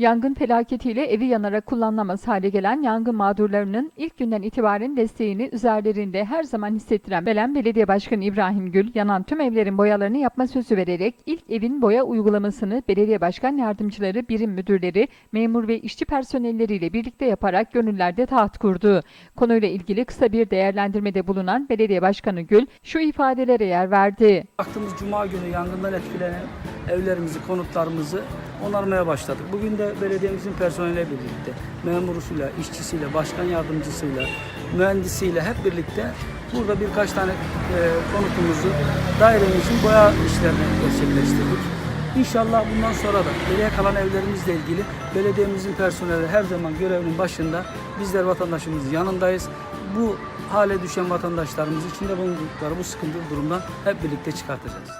Yangın felaketiyle evi yanarak kullanılamaz hale gelen yangın mağdurlarının ilk günden itibaren desteğini üzerlerinde her zaman hissettiren Belen Belediye Başkanı İbrahim Gül, yanan tüm evlerin boyalarını yapma sözü vererek ilk evin boya uygulamasını belediye başkan yardımcıları, birim müdürleri, memur ve işçi personelleriyle birlikte yaparak gönüllerde taht kurdu. Konuyla ilgili kısa bir değerlendirmede bulunan Belediye Başkanı Gül şu ifadelere yer verdi. Baktığımız cuma günü yangından etkilenen evlerimizi, konutlarımızı onarmaya başladık. Bugün de belediyemizin personeliyle birlikte, memurusuyla, işçisiyle, başkan yardımcısıyla, mühendisiyle hep birlikte burada birkaç tane e, konutumuzu, dairemizin boya işlerini gerçekleştirdik. İnşallah bundan sonra da geriye kalan evlerimizle ilgili belediyemizin personeli her zaman görevinin başında bizler vatandaşımızın yanındayız. Bu hale düşen vatandaşlarımız içinde bulundukları bu sıkıntılı durumdan hep birlikte çıkartacağız.